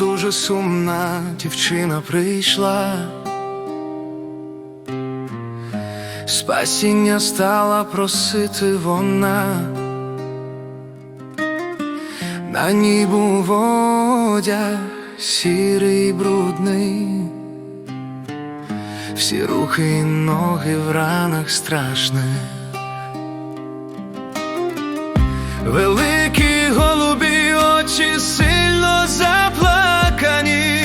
дуже сумна дівчина прийшла. Спасіння стала просити вона, на ній був одяг сірий брудний, всі рухи і ноги в ранах страшних. Великі голубі очі сильно заплакані,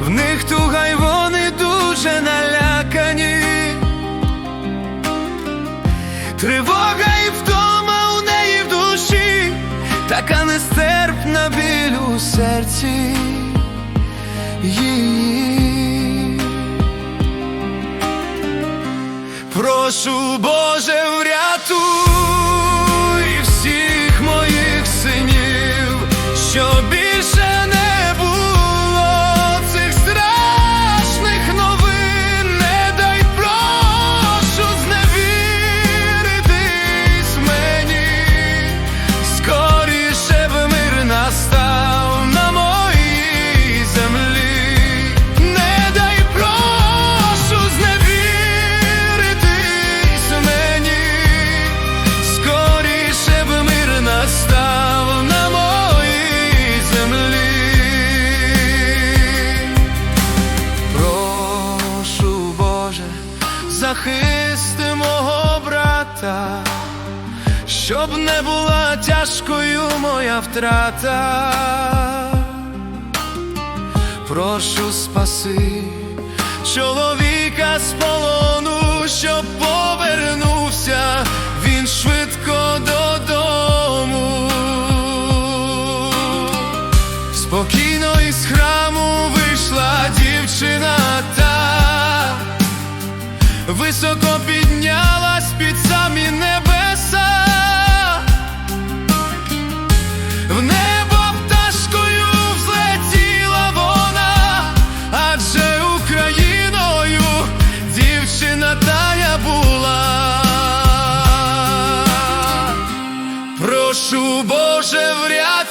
в них туга й вони дуже налякані. Тривога і вдома у неї в душі, така нестерпна біль у серці її. Прошу Боже, врятуй захисти мого брата, щоб не була тяжкою моя втрата. Прошу спаси чоловіка з полону, щоб Chevrolet